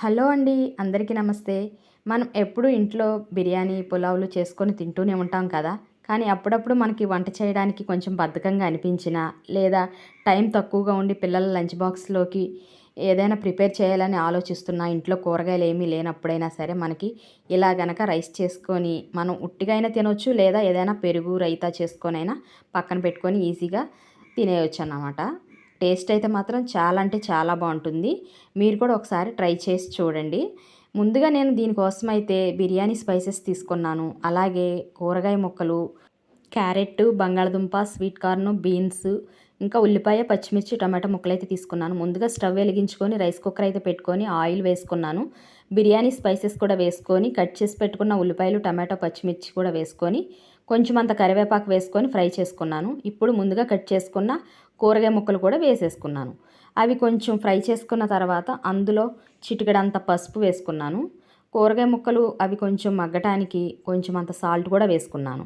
Hello అండి అందరికీ నమస్తే. మనం ఎప్పుడు ఇంట్లో బిర్యానీ పులావులు చేసుకొని తింటూనే ఉంటాం కదా. కానీ అప్పుడప్పుడు మనకి వంట చేయడానికి కొంచెం బద్ధకంగా అనిపించినా లేదా టైం తక్కువగా ఉండి పిల్లల లంచ్ బాక్స్లోకి ఏదైనా ప్రిపేర్ చేయాలని ఆలోచిస్తున్నా ఇంట్లో కూరగాయలు ఏమీ లేనప్పుడైనా సరే మనకి ఇలా గనక రైస్ చేసుకొని మనం ఉట్టిగా అయినా తినొచ్చు లేదా ఏదైనా పెరుగు రైతా చేసుకొనైనా పక్కన పెట్టుకొని ఈజీగా తినేయచ్చు అన్నమాట టేస్ట్ అయితే మాత్రం చాలా అంటే చాలా బాగుంటుంది. మీరు కూడా ఒకసారి ట్రై చేసి చూడండి. ముందుగా నేను దీనికోసం అయితే బిర్యానీ స్పైసెస్ తీసుకున్నాను. అలాగే కూరగాయ ముక్కలు క్యారెట్ బంగాళదుంప స్వీట్ కార్న్ బీన్స్ ఇంకా ఉల్లిపాయ పచ్చిమిర్చి టమాటా ముక్కలు అయితే తీసుకున్నాను. ముందుగా స్టవ్ వెలిగించుకొని రైస్ కుక్కర్ అయితే పెట్టుకొని ఆయిల్ వేసుకున్నాను. బిర్యానీ స్పైసెస్ కూడా వేసుకొని కట్ చేసి పెట్టుకున్న ఉల్లిపాయలు టమాటా పచ్చిమిర్చి కూడా వేసుకొని కొంచెం అంత కరివేపాకు వేసుకొని ఫ్రై చేసుకున్నాను. ఇప్పుడు ముందుగా కట్ చేసుకున్న కూరగాయ ముక్కలు కూడా వేసేసుకున్నాను. అవి కొంచెం ఫ్రై చేసుకున్న తర్వాత అందులో చిటికడంత పసుపు వేసుకున్నాను. కూరగాయ ముక్కలు అవి కొంచెం మగ్గటానికి కొంచెం అంత సాల్ట్ కూడా వేసుకున్నాను.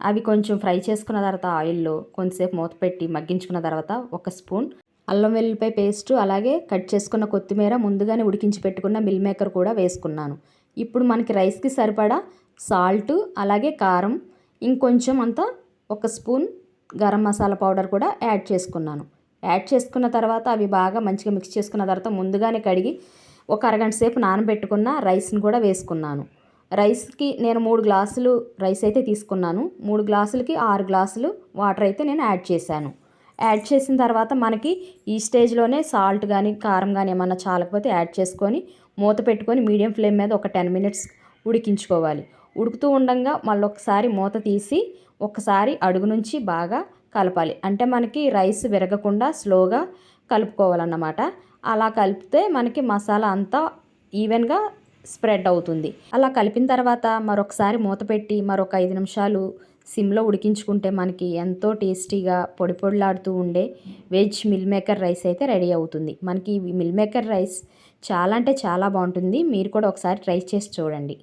అవి కొంచెం ఫ్రై చేసుకున్న తర్వాత ఆయిల్లో కొంతసేపు మూత పెట్టి మగ్గించుకున్న తర్వాత ఒక స్పూన్ అల్లం వెల్లిపాయ పేస్ట్ అలాగే కట్ చేసుకున్న కొత్తిమీర ముందుగానే ఉడికించి పెట్టుకున్న మిల్ మేకర్ కూడా వేసుకున్నాను. ఇప్పుడు మనకి రైస్కి సరిపడా సాల్ట్ అలాగే కారం ఇంకొంచెం అంత ఒక స్పూన్ గరం మసాలా పౌడర్ కూడా యాడ్ చేసుకున్నాను. యాడ్ చేసుకున్న తర్వాత అవి బాగా మంచిగా మిక్స్ చేసుకున్న తర్వాత ముందుగానే కడిగి ఒక అరగంట సేపు నానబెట్టుకున్న రైస్ని కూడా వేసుకున్నాను. రైస్కి నేను మూడు గ్లాసులు రైస్ అయితే తీసుకున్నాను. మూడు గ్లాసులకి ఆరు గ్లాసులు వాటర్ అయితే నేను యాడ్ చేశాను. యాడ్ చేసిన తర్వాత మనకి ఈ స్టేజ్లోనే సాల్ట్ కానీ కారం కానీ ఏమన్నా చాలకపోతే యాడ్ చేసుకొని మూత పెట్టుకొని మీడియం ఫ్లేమ్ మీద ఒక టెన్ మినిట్స్ ఉడికించుకోవాలి. ఉడుకుతూ ఉండగా మళ్ళీ ఒకసారి మూత తీసి ఒకసారి అడుగు నుంచి బాగా కలపాలి. అంటే మనకి రైస్ విరగకుండా స్లోగా కలుపుకోవాలన్నమాట. అలా కలిపితే మనకి మసాలా అంతా ఈవెన్గా స్ప్రెడ్ అవుతుంది. అలా కలిపిన తర్వాత మరొకసారి మూత పెట్టి మరొక ఐదు నిమిషాలు సిమ్లో ఉడికించుకుంటే మనకి ఎంతో టేస్టీగా పొడి పొడిలాడుతూ ఉండే వెజ్ మిల్ మేకర్ రైస్ అయితే రెడీ అవుతుంది. మనకి మిల్ మేకర్ రైస్ చాలా అంటే చాలా బాగుంటుంది. మీరు కూడా ఒకసారి ట్రై చేసి చూడండి.